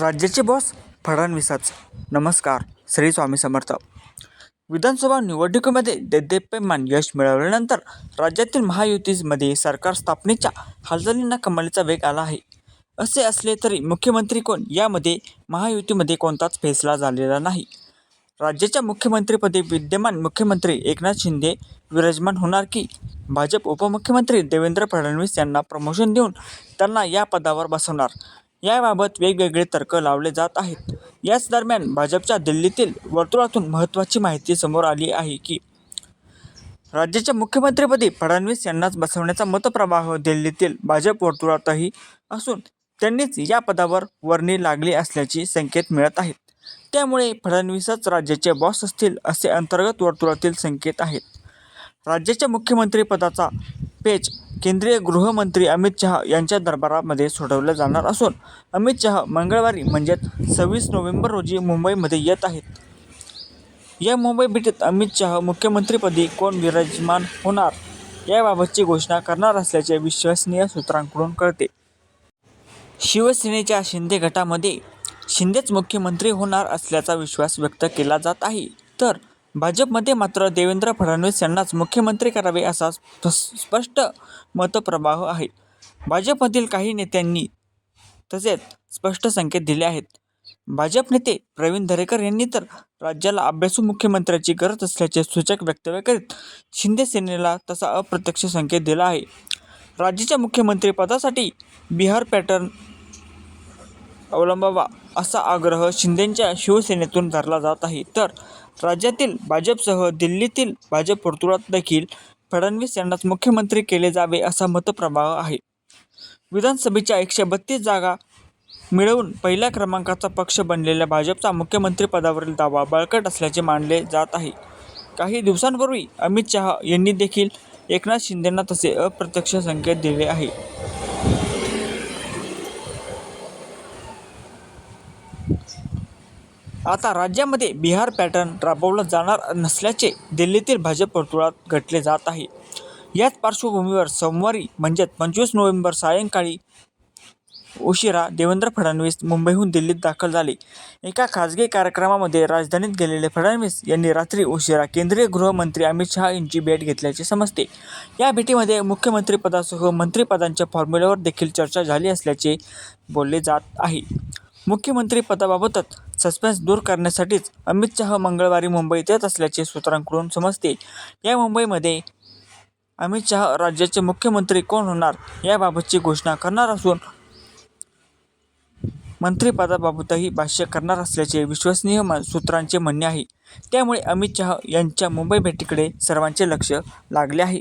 राज्याचे बॉस फडणवीसच. नमस्कार श्री स्वामी समर्थ. विधानसभा निवडणुकीमध्ये देदेप्यमान यश मिळवल्यानंतर राज्यातील महायुतीमध्ये सरकार स्थापनेच्या हालचालींना कमालीचा वेग आला आहे. असे असले तरी मुख्यमंत्री कोण? यामध्ये महायुतीमध्ये कोणताच फैसला झालेला नाही. राज्याच्या मुख्यमंत्रीपदी विद्यमान मुख्यमंत्री एकनाथ शिंदे विराजमान होणार की भाजप उपमुख्यमंत्री देवेंद्र फडणवीस यांना प्रमोशन देऊन त्यांना या पदावर बसवणार? याबाबत वेगवेगळे तर्क लावले जात आहेत. याच दरम्यान भाजपच्या दिल्लीतील वर्तुळातून महत्त्वाची माहिती समोर आली आहे की राज्याच्या मुख्यमंत्रीपदी फडणवीस यांनाच बसवण्याचा मतप्रवाह दिल्लीतील भाजप वर्तुळातही असून त्यांनीच या पदावर वर्णी लागली असल्याची संकेत मिळत आहेत. त्यामुळे फडणवीसच राज्याचे बॉस असतील असे अंतर्गत वर्तुळातील संकेत आहेत. राज्याच्या मुख्यमंत्रीपदाचा पेच केंद्रीय गृहमंत्री अमित शहा यांच्या दरबारामध्ये सोडवलं जाणार असून अमित शहा मंगळवारी म्हणजेच सव्वीस नोव्हेंबर रोजी मुंबईमध्ये येत आहेत. या मुंबई भेटीत अमित शहा मुख्यमंत्रीपदी कोण विराजमान होणार याबाबतची घोषणा करणार असल्याचे विश्वसनीय सूत्रांकडून कळते. शिवसेनेच्या शिंदे गटामध्ये शिंदेच मुख्यमंत्री होणार असल्याचा विश्वास व्यक्त केला जात आहे. तर भाजपमध्ये मात्र देवेंद्र फडणवीस यांनाच मुख्यमंत्री करावे असा स्पष्ट मतप्रवाह आहे. भाजपमधील काही नेत्यांनी तसेच स्पष्ट संकेत दिले आहेत. भाजप नेते प्रवीण दरेकर यांनी तर राज्याला अभ्यासू मुख्यमंत्र्याची गरज असल्याचे सूचक वक्तव्य करीत शिंदे सेनेला तसा अप्रत्यक्ष संकेत दिला आहे. राज्याच्या मुख्यमंत्रीपदासाठी बिहार पॅटर्न अवलंबावा असा आग्रह शिंदेंच्या शिवसेनेतून धरला जात आहे. तर राज्यातील भाजपसह दिल्लीतील भाजप वर्तुळात देखील फडणवीस यांनाच मुख्यमंत्री केले जावे असा मतप्रवाह आहे. विधानसभेच्या एकशे बत्तीस जागा मिळवून पहिल्या क्रमांकाचा पक्ष बनलेल्या भाजपचा मुख्यमंत्रीपदावरील दावा बळकट असल्याचे मानले जात आहे. काही दिवसांपूर्वी अमित शहा यांनी देखील एकनाथ शिंदेंना तसे अप्रत्यक्ष संकेत दिले आहे. आता राज्यामध्ये बिहार पॅटर्न राबवलं जाणार नसल्याचे दिल्लीतील भाजप वर्तुळात घटले जात आहे. याच पार्श्वभूमीवर सोमवारी म्हणजेच पंचवीस नोव्हेंबर सायंकाळी उशिरा देवेंद्र फडणवीस मुंबईहून दिल्लीत दाखल झाले. एका खाजगी कार्यक्रमामध्ये राजधानीत गेलेले फडणवीस यांनी रात्री उशिरा केंद्रीय गृहमंत्री अमित शहा यांची भेट घेतल्याचे समजते. या भेटीमध्ये मुख्यमंत्रीपदासह मंत्रिपदांच्या फॉर्म्युल्यावर देखील चर्चा झाली असल्याचे बोलले जात आहे. मुख्यमंत्रीपदाबाबतच सस्पेन्स दूर करण्यासाठीच अमित शहा मंगळवारी मुंबईत येत असल्याचे सूत्रांकडून समजते. या मुंबईमध्ये अमित शहा राज्याचे मुख्यमंत्री कोण होणार याबाबतची घोषणा करणार असून मंत्रिपदाबाबतही भाष्य करणार असल्याचे विश्वसनीय म सूत्रांचे म्हणणे आहे. त्यामुळे अमित शहा यांच्या मुंबई भेटीकडे सर्वांचे लक्ष लागले आहे.